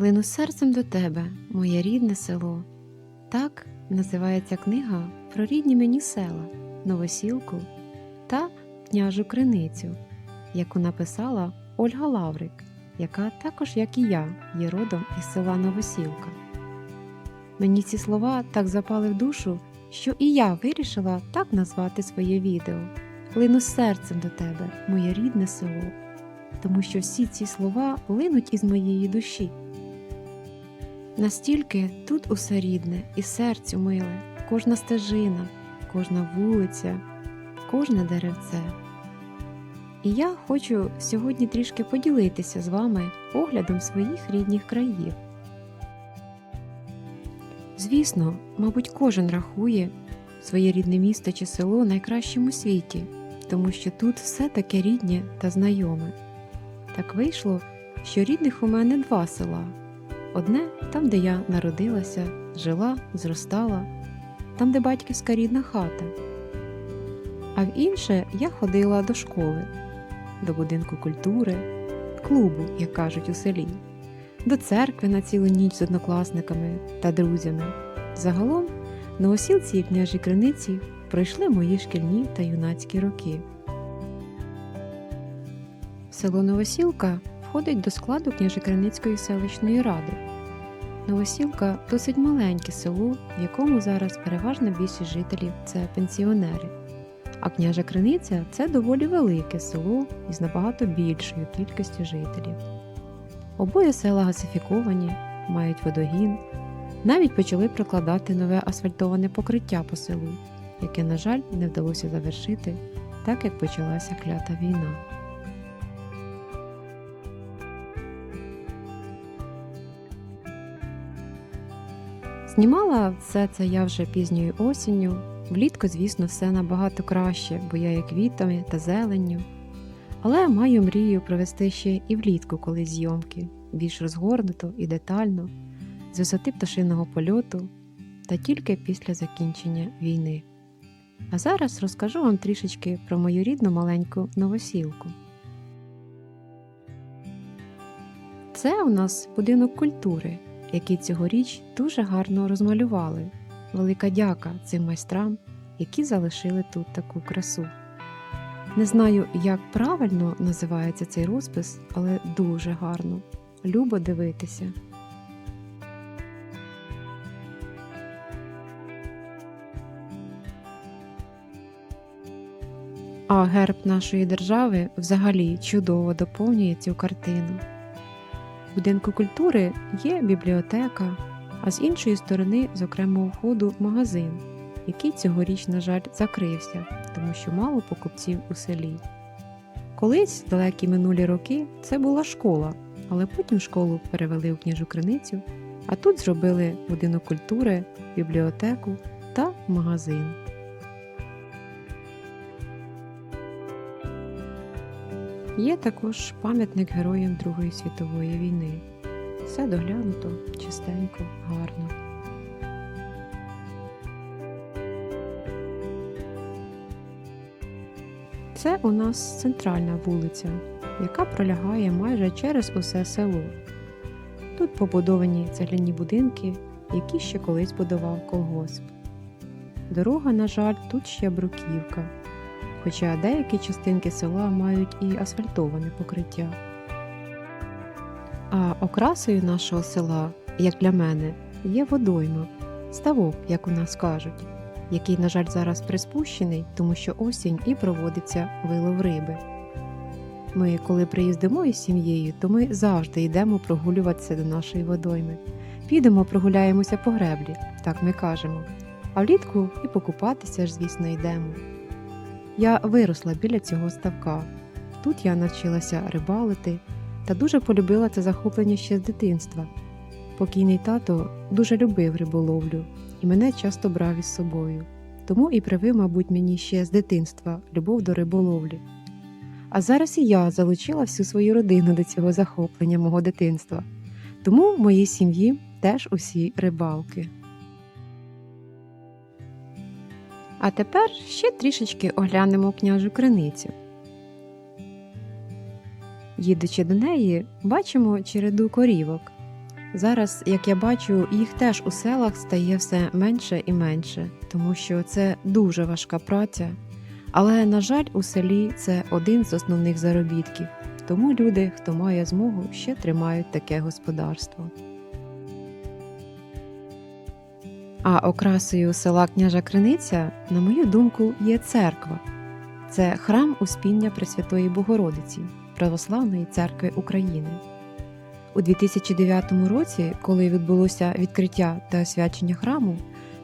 Лину серцем до тебе, моє рідне село. Так називається книга про рідні мені села, Новосілку та княжу Криницю, яку написала Ольга Лаврик, яка також, як і я, є родом із села Новосілка. Мені ці слова так запали в душу, що і я вирішила так назвати своє відео. Лину серцем до тебе, моє рідне село, тому що всі ці слова линуть із моєї душі. Настільки тут усе рідне і серцю миле, кожна стежина, кожна вулиця, кожне деревце. І я хочу сьогодні трішки поділитися з вами оглядом своїх рідних країв. Звісно, мабуть, кожен рахує своє рідне місто чи село найкращим у світі, тому що тут все таке рідне та знайоме. Так вийшло, що рідних у мене два села. Одне там, де я народилася, жила, зростала, там, де батьківська рідна хата. А в інше я ходила до школи, до будинку культури, клубу, як кажуть у селі, до церкви на цілу ніч з однокласниками та друзями. Загалом на осілці і княжій криниці пройшли мої шкільні та юнацькі роки. Село Новосілка входить до складу Княжикриницької селищної ради. Новосілка досить маленьке село, в якому зараз переважна більшість жителів це пенсіонери. А княжа Криниця це доволі велике село із набагато більшою кількістю жителів. Обоє села газифіковані, мають водогін, навіть почали прокладати нове асфальтоване покриття по селу, яке, на жаль, не вдалося завершити, так як почалася клята війна. Знімала все це я вже пізньою осінню. Влітку, звісно, все набагато краще, бо я є квітами та зеленню. Але маю мрію провести ще і влітку колись зйомки, більш розгорнуто і детально, з висоти пташиного польоту та тільки після закінчення війни. А зараз розкажу вам трішечки про мою рідну маленьку новосілку. Це у нас будинок культури, який цьогоріч дуже гарно розмалювали. Велика дяка цим майстрам, які залишили тут таку красу. Не знаю, як правильно називається цей розпис, але дуже гарно. Любо дивитися. А герб нашої держави взагалі чудово доповнює цю картину. Будинку культури є бібліотека, а з іншої сторони, з окремого входу, магазин, який цьогоріч, на жаль, закрився, тому що мало покупців у селі. Колись, далекі минулі роки, це була школа, але потім школу перевели у княжу криницю, а тут зробили будинок культури, бібліотеку та магазин. Є також пам'ятник героям Другої світової війни. Все доглянуто, чистенько, гарно. Це у нас центральна вулиця, яка пролягає майже через усе село. Тут побудовані цегляні будинки, які ще колись будував колгосп. Дорога, на жаль, тут ще бруківка, хоча деякі частинки села мають і асфальтоване покриття. А окрасою нашого села, як для мене, є водойма, ставок, як у нас кажуть, який, на жаль, зараз приспущений, тому що осінь і проводиться вилов риби. Ми, коли приїздимо із сім'єю, то ми завжди йдемо прогулюватися до нашої водойми. Підемо, прогуляємося по греблі, так ми кажемо. А влітку і покупатися ж, звісно, йдемо. Я виросла біля цього ставка. Тут я навчилася рибалити та дуже полюбила це захоплення ще з дитинства. Покійний тато дуже любив риболовлю і мене часто брав із собою, тому і привив, мабуть, мені ще з дитинства любов до риболовлі. А зараз і я залучила всю свою родину до цього захоплення мого дитинства, тому в моїй сім'ї теж усі рибалки. А тепер ще трішечки оглянемо княжу криницю. Їдучи до неї, бачимо череду корівок. Зараз, як я бачу, їх теж у селах стає все менше і менше, тому що це дуже важка праця. Але, на жаль, у селі це один з основних заробітків, тому люди, хто має змогу, ще тримають таке господарство. А окрасою села Княжа Криниця, на мою думку, є церква. Це храм Успіння Пресвятої Богородиці Православної церкви України. У 2009 році, коли відбулося відкриття та освячення храму,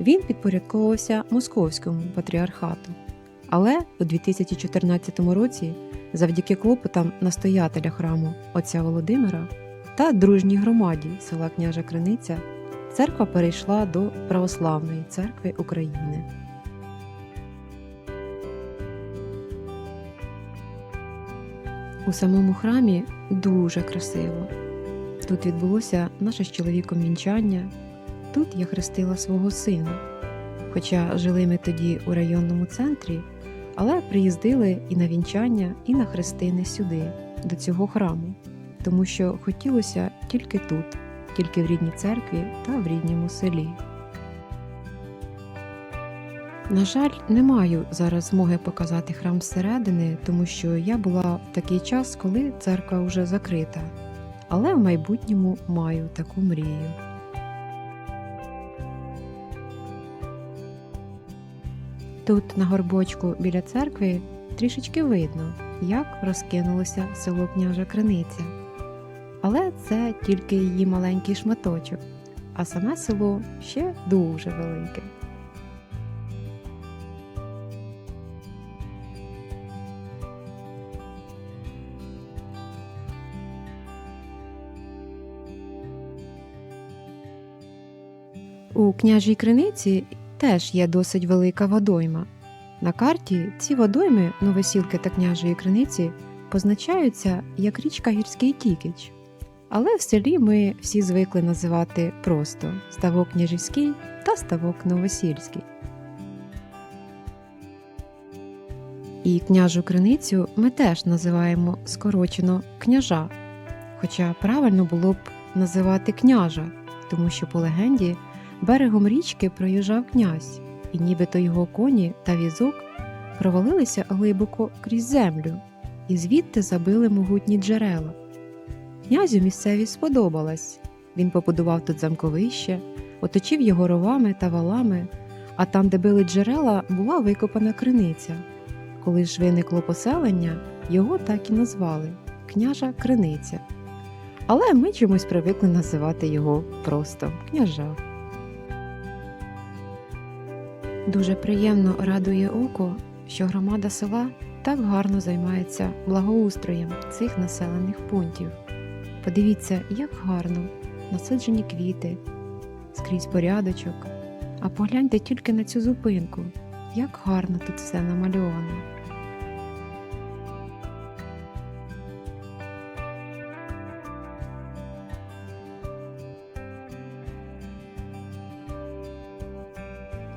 він підпорядковувався Московському патріархату. Але у 2014 році, завдяки клопотам настоятеля храму отця Володимира та дружній громаді села Княжа Криниця, церква перейшла до Православної церкви України. У самому храмі дуже красиво. Тут відбулося наше з чоловіком вінчання. Тут я хрестила свого сина. Хоча жили ми тоді у районному центрі, але приїздили і на вінчання, і на хрестини сюди, до цього храму, тому що хотілося тільки тут, тільки в рідній церкві та в рідному селі. На жаль, не маю зараз змоги показати храм зсередини, тому що я була в такий час, коли церква вже закрита. Але в майбутньому маю таку мрію. Тут на горбочку біля церкви трішечки видно, як розкинулося село княжа Криниця. Але це тільки її маленький шматочок, а саме село ще дуже велике. У княжій криниці теж є досить велика водойма. На карті ці водойми Новосілки та княжої криниці позначаються як річка Гірський Тікіч. Але в селі ми всі звикли називати просто ставок Княжівський та ставок Новосільський. І княжу криницю ми теж називаємо скорочено княжа, хоча правильно було б називати княжа, тому що по легенді берегом річки проїжджав князь, і нібито його коні та візок провалилися глибоко крізь землю, і звідти забили могутні джерела. Князю місцевість сподобалась. Він побудував тут замковище, оточив його ровами та валами, а там, де били джерела, була викопана криниця. Коли ж виникло поселення, його так і назвали княжа Криниця. Але ми чомусь привикли називати його просто княжа. Дуже приємно радує око, що громада села так гарно займається благоустроєм цих населених пунктів. Подивіться, як гарно насаджені квіти, скрізь порядочок. А погляньте тільки на цю зупинку, як гарно тут все намальовано.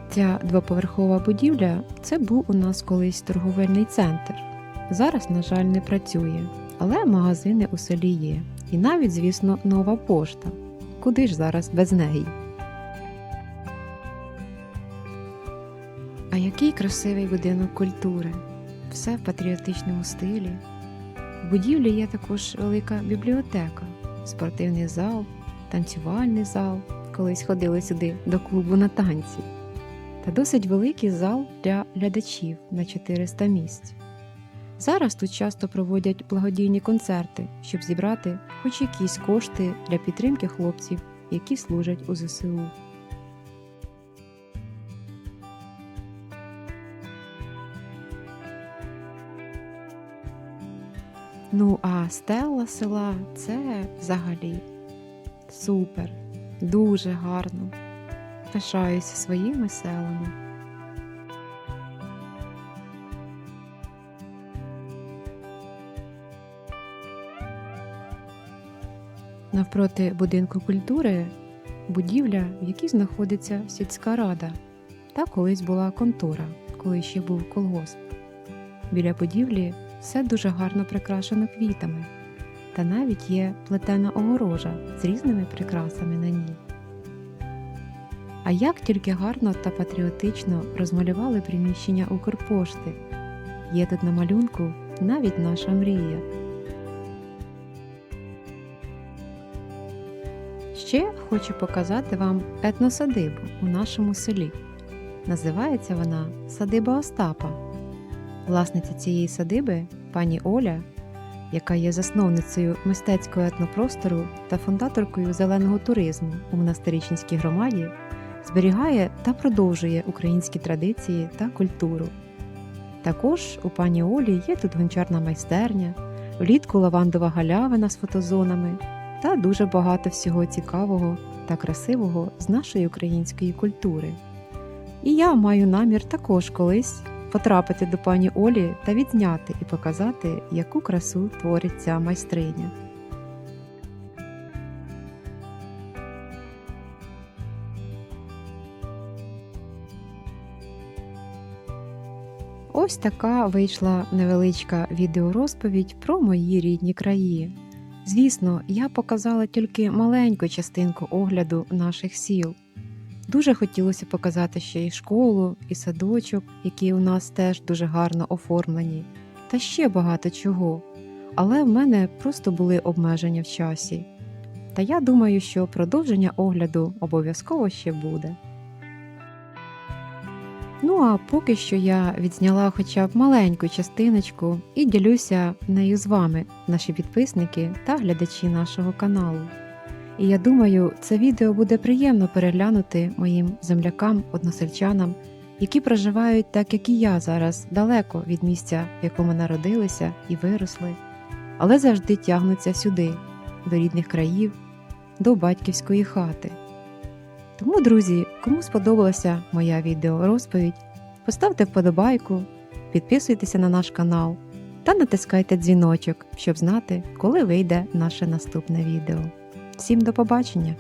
Ця двоповерхова будівля це був у нас колись торговельний центр. Зараз, на жаль, не працює, але магазини у селі є. І навіть, звісно, нова пошта. Куди ж зараз без неї? А який красивий будинок культури! Все в патріотичному стилі. В будівлі є також велика бібліотека, спортивний зал, танцювальний зал. Колись ходили сюди до клубу на танці та досить великий зал для глядачів на 400 місць. Зараз тут часто проводять благодійні концерти, щоб зібрати хоч якісь кошти для підтримки хлопців, які служать у ЗСУ. Ну а стела села це взагалі супер, дуже гарно пишаюся своїми селами. Навпроти будинку культури будівля, в якій знаходиться сільська рада. Та колись була контора, коли ще був колгосп. Біля будівлі все дуже гарно прикрашено квітами. та навіть є плетена огорожа з різними прикрасами на ній. А як тільки гарно та патріотично розмалювали приміщення Укрпошти. Є тут на малюнку навіть наша мрія. Ще хочу показати вам етносадибу у нашому селі. Називається вона Садиба Остапа. Власниця цієї садиби пані Оля, яка є засновницею мистецького етнопростору та фундаторкою зеленого туризму у монастирічнській громаді, зберігає та продовжує українські традиції та культуру. Також у пані Олі є тут гончарна майстерня, влітку лавандова галявина з фотозонами та дуже багато всього цікавого та красивого з нашої української культури. І я маю намір також колись потрапити до пані Олі та відзняти і показати, яку красу творить ця майстриня. Ось така вийшла невеличка відеорозповідь про мої рідні краї. Звісно, я показала тільки маленьку частинку огляду наших сіл. Дуже хотілося показати ще й школу, і садочок, які у нас теж дуже гарно оформлені, та ще багато чого. Але в мене просто були обмеження в часі. Та я думаю, що продовження огляду обов'язково ще буде. Ну а поки що я відзняла хоча б маленьку частиночку і ділюся нею з вами, наші підписники та глядачі нашого каналу. І я думаю, це відео буде приємно переглянути моїм землякам-односельчанам, які проживають так, як і я зараз, далеко від місця, в якому народилися і виросли, але завжди тягнуться сюди, до рідних країв, до батьківської хати. Тому, друзі, кому сподобалася моя відеорозповідь, поставте вподобайку, підписуйтеся на наш канал та натискайте дзвіночок, щоб знати, коли вийде наше наступне відео. Всім до побачення!